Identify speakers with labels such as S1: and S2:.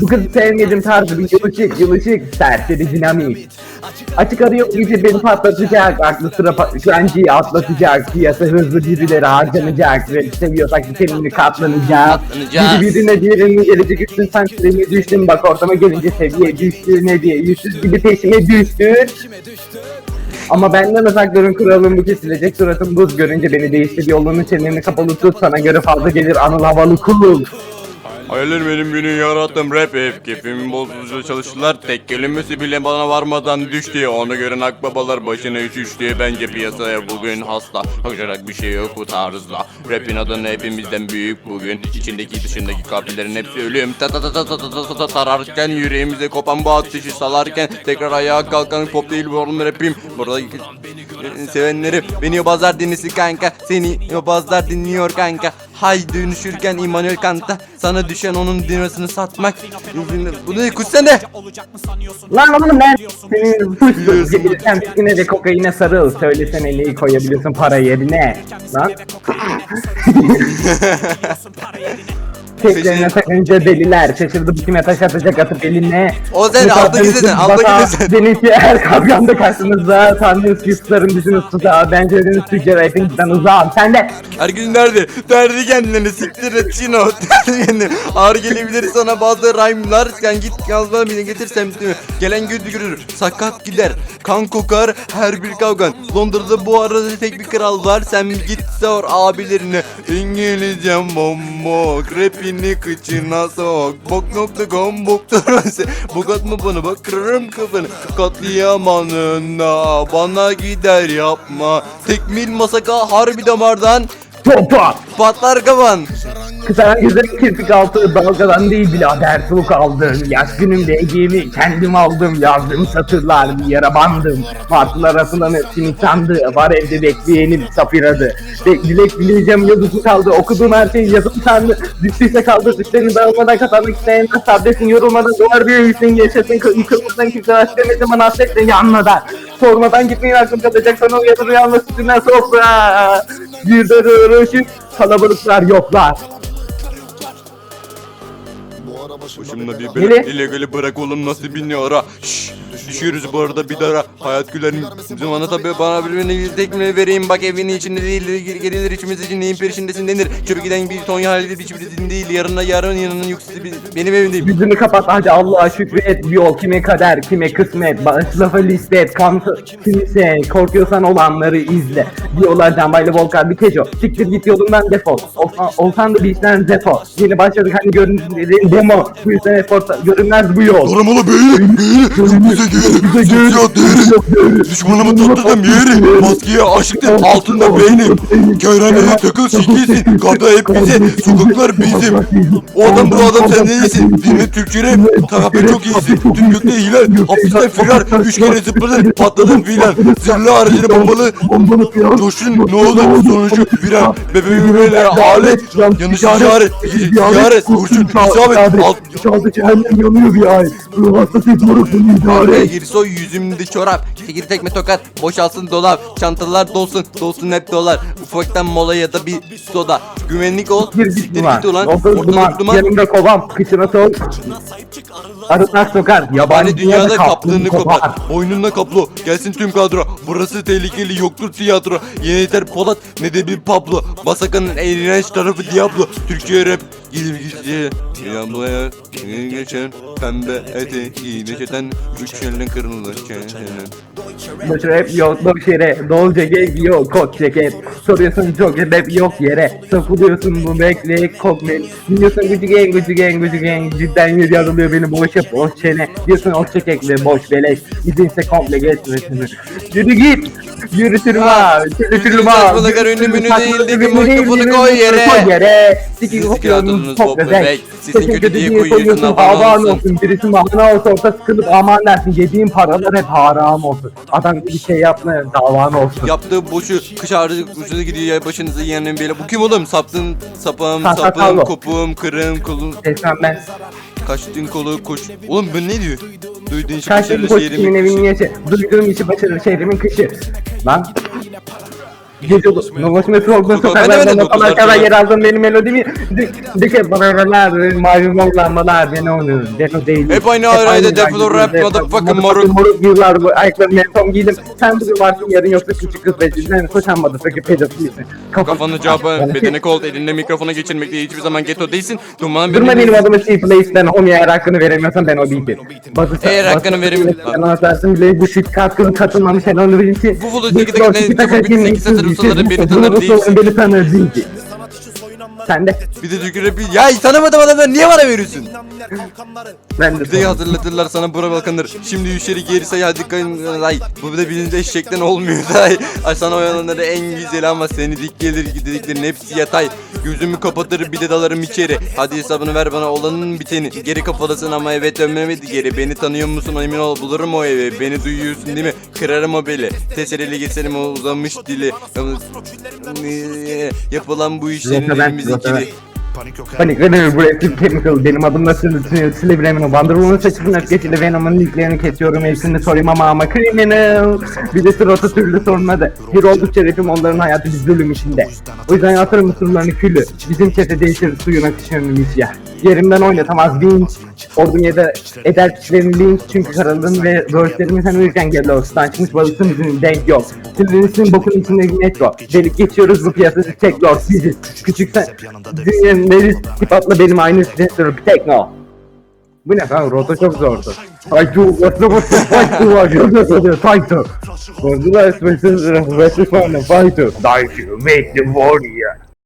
S1: Bu kızı sevmedim tarzı bir yılışık yılışık serseri dinamik. Açık arıyor gece beni patlatacak, aklı sıra pa- güvenciyi atlatacak, piyasa hızlı birileri harcanacak ve seviyorsak kendini katlanacak.
S2: Katlanacağız.
S1: Biri birine diğerinin gelecek üstün sen süremi düştün bak ortama gelince seviye düştü ne diye yüzsüz gibi peşime düştün. Ama benden uzakların kuralım bu kesilecek suratım buz görünce beni değiştir yolunu çeneni kapalı tut sana göre fazla gelir anıl havalı kul.
S2: Hayaller benim günü yarattım rap hep keyfimi bozucu çalıştılar. Tek kelimesi bile bana varmadan düştü. Ona göre akbabalar başına üşüştü bence piyasaya bugün hasta. Kaçacak bir şey yok bu tarzda. Rapin adını hepimizden büyük bugün. İçindeki dışındaki kafilerin hepsi ölüm. Ta ta ta ta ta ta ta ta ta tararken yüreğimize kopan bu ateşi salarken tekrar ayağa kalkan pop değil bu oğlum rapim. Burada sevenlerim beni yobazlar dinlesi kanka. Seni yobazlar dinliyor kanka Hay dönüşürken İmanuel Kant'a sana düşen onun dinasını satmak Bu ne kutsene
S1: Lan oğlum ben senin fıstığın gelirken fikrine de kokaine sarıl. Söylesene neyi koyabiliyorsun para yerine. Lan Teklerine takınca deliler. şaşırdı kime taş atacak atıp eline
S2: O sen, alttaki sen, alttaki sen.
S1: Denizli her kavgamda karşınızda Sandığınız ki suların diziniz tuzağa Bence ödünüz tüccar hepinizden uzağım. Sen de.
S2: Her gün nerede? Derdi kendini siktir et Çino Derdi kendini. Ağır gelebilir sana bazı rhyme'lar. Sen git yazma bile getir semtimi Gelen güldü görür Sakat gider. Kan kokar her bir kavgan. Londra'da bu arada tek bir kral var. Sen git sor abilerine. İngilizcem bombok Rapini kıçına sok. Bok.com boktur. Bok atma bana bak kırarım kafanı. Katliam anında Bana gider yapma. Tekmil masaka harbi damardan
S1: Topa
S2: Patlar kafan
S1: Kısaran gözlerin kirpik altı dalgadan değil birader suluk aldım Yaş günümde egeğimi kendim aldım. Yazdığım satırlar bir yara bandım. Martılar asılanı sinik sandı Var evde bekleyenim safir adı Bek dilek dileyeceğim yazısı kaldı. Okuduğum her şey yazım sandı Düştüyse kaldı düşlerini dağılmadan kazanmak isteyen Sabresin yorulmadan doğar bir üstün yaşasın Kı- Yıkılmadan kimse aşk demesin bana hasretle yanmadan. Sormadan gitmeyin aklım kalacak. Sana uyanır uyanmaz üstünden sofra. Bir de kalabalıklar yoklar
S2: Başımda bir bırak illegali bırak oğlum nasibini ara? Şşş Düşüyoruz bu arada. Bir dara Hayat gülerim Bizim ana tabi. Bana bir beni tekmini vereyim? Bak evinin içinde değil. Gelir içimiz için neyin peşindesin denir. Çöpe giden bir ton halidir hiçbir değil. Yarına yarın yanının yükseli bir- benim evimdeyim
S1: Yüzünü kapat hadi Allah'a şükret. Yol kime kader kime kısmet. Bağış lafı liste et Kamsı kimse Korkuyorsan olanları izle. Diyorlar Canbayla Volkan bir keco Siktir git yolundan defol. Olsan, olsan da bir işten defol. Yeni başladık hani görüntülerin demo. Bu yüzden efor görünmez bu yol.
S2: Aramalı beyni beyni Bize geri Sosyal değeri Düşmanımı tatladım yeri Maskeye aşıktım altında beynim. Körhaneye takıl sikilsin. Kada hep bize Sokaklar bizim. O adam bu adam sen neysin? Dinle Türkçe rap? Tarafı çok iyisin. Tüm gökte hilal Hapisten firar Üç kere zıpladın Patladın filan Zırhlı aracını bombalı Coşun ne oldu sonucu Viran Bebeğim böyle alet Yanlış işaret Ziyaret Kurşun isabet Alt
S1: Çaldı cehennem yanıyor bir ay. Ruh hastası moruksun idare
S2: Gir soy yüzümde çorap. Çekil tekme tokat? Boşalsın dolap. Çantalar dolsun. Dolsun hep dolar. Ufaktan mola ya da bir soda. Güvenlik ol.
S1: Bir
S2: siktir
S1: git
S2: ulan.
S1: Ortalık duman. Yanımda kovam. Kıçına sok. Arıtmak sokar. Yabani
S2: dünyada kaplığını kopar. Boynunda kaplo Gelsin tüm kadro. Burası tehlikeli. Yoktur tiyatro. Yeter Polat. Ne de bir Pablo. Basaka'nın eğlenç tarafı Diablo. Türkçe rap Gidip gideceğe Diablo'ya geçen Pembe eteği neşeten Üç yerden kırılır çenen
S1: Boş rap yok. Boş yere. Dolca gel yok. Kot ceket. Soruyorsun çok rap yok yere. Sapılıyorsun bu bekle kokmel. Dinliyorsun gücü gen gücü gen gücü gen. Cidden yüz yarılıyor beni boş yap boş çene. Diyorsun o çekek ve boş beleş. İzinse komple geçmesin. Yürü git. Yürütürme. Yürütürme.
S2: saçmalıklar ünlü münü değil, dibin mikrofonu koy yere.
S1: Koy yere. Siki
S2: Siz
S1: kokuyorsun
S2: kağıdınız
S1: çok
S2: pop
S1: bebek.
S2: bebek. Kötü diye koyuyorsun havan olsun.
S1: Birisi mahna olsa orta sıkılıp aman dersin. Yediğin paralar hep haram olsun. Adam bir şey yapma davan olsun.
S2: Yaptığı boşu kış ağrıcı ucuna gidiyor ya başınızı yiyenin böyle Bu kim oğlum saptın sapım
S1: Carlo.
S2: kopuğum kırığım kolum
S1: Esmen ben.
S2: Kaçtın kolu koş Oğlum bu ne diyor Duyduğun şey
S1: Kaçtım
S2: başarılı şehrimin
S1: yaşı. Duyduğum işi başarılı şehrimin kışı. Lan Gece Novos Metro olduğunu
S2: Ben de
S1: o kadar kadar yer aldım benim melodimi. Dike baralar, mavi lambalar, beni onu. Deno değil.
S2: Hep aynı arayda defol
S1: rap,
S2: motherfucking
S1: motherfucking
S2: moruk.
S1: Moruk yıllar bu ayaklarımı en son giydim. Sen bugün varsın yarın yoksa küçük kız ve cidden koşanmadı. Peki pedofilsin.
S2: Kafanı cevabı bedene kolt elinde mikrofona geçirmekte hiçbir zaman ghetto değilsin. Duman
S1: Durma
S2: benim
S1: adımı C-Place'den homiye eğer hakkını veremiyorsan ben o değilim.
S2: Eğer hakkını verim-
S1: Sen atarsın bile bu şit katkını katılmamış en onu bilin ki.
S2: Bu vulu teki teki ne-
S1: teki
S2: çabuk bitsin, ustaları beni tanır değilsin.
S1: Beni tanır değilsin. Sen de.
S2: Bir de tükürüp ya tanımadım adamlar niye bana veriyorsun?
S1: Ben de.
S2: Bir de hatırlatırlar sana bura balkanır. Şimdi yüşeri geri say hadi kayın ay. Bu bir de bilince eşekten olmuyor day. Ay sana oyalanları en güzel ama seni dik gelir dediklerin hepsi yatay. Gözümü kapatır bir de dalarım içeri. Hadi hesabını ver bana olanın biteni. Geri kafadasın ama evet dönmemedi geri. Beni tanıyor musun emin ol bulurum o evi. Beni duyuyorsun değil mi? Kırarım o beli. Tesereli geçerim o uzamış dili. Yapılan bu işlerin
S1: Zaten ben-
S2: elimiz ikili.
S1: Panik bu Active Chemical benim adım nasıl Slave Venom Wonderwoman saçının öfkesiyle Venom'un linklerini kesiyorum hepsini sorayım ama ama criminal. Bir de sırası türlü sormadı Bir oldukça rapim onların hayatı biz zulüm içinde O yüzden yatırım mısırlarını küllü Bizim çete değişir suyun akışını misya Yerimden oynatamaz vinç Ordum yedi eder kişilerin Çünkü karalın ve verse'lerimi sen uyurken gel Stan çıkmış balıksın bizim denk yok. Sizin bokun içindeki metro Delik geçiyoruz bu piyasası tek lord biziz. Küçük sen Dünyanın neriz tip atla benim aynı bir tekno Bu ne kanka rota çok zordu. Taytu What's what's Taytu var oluyor Taytu Special Special Fighter Die to make the warrior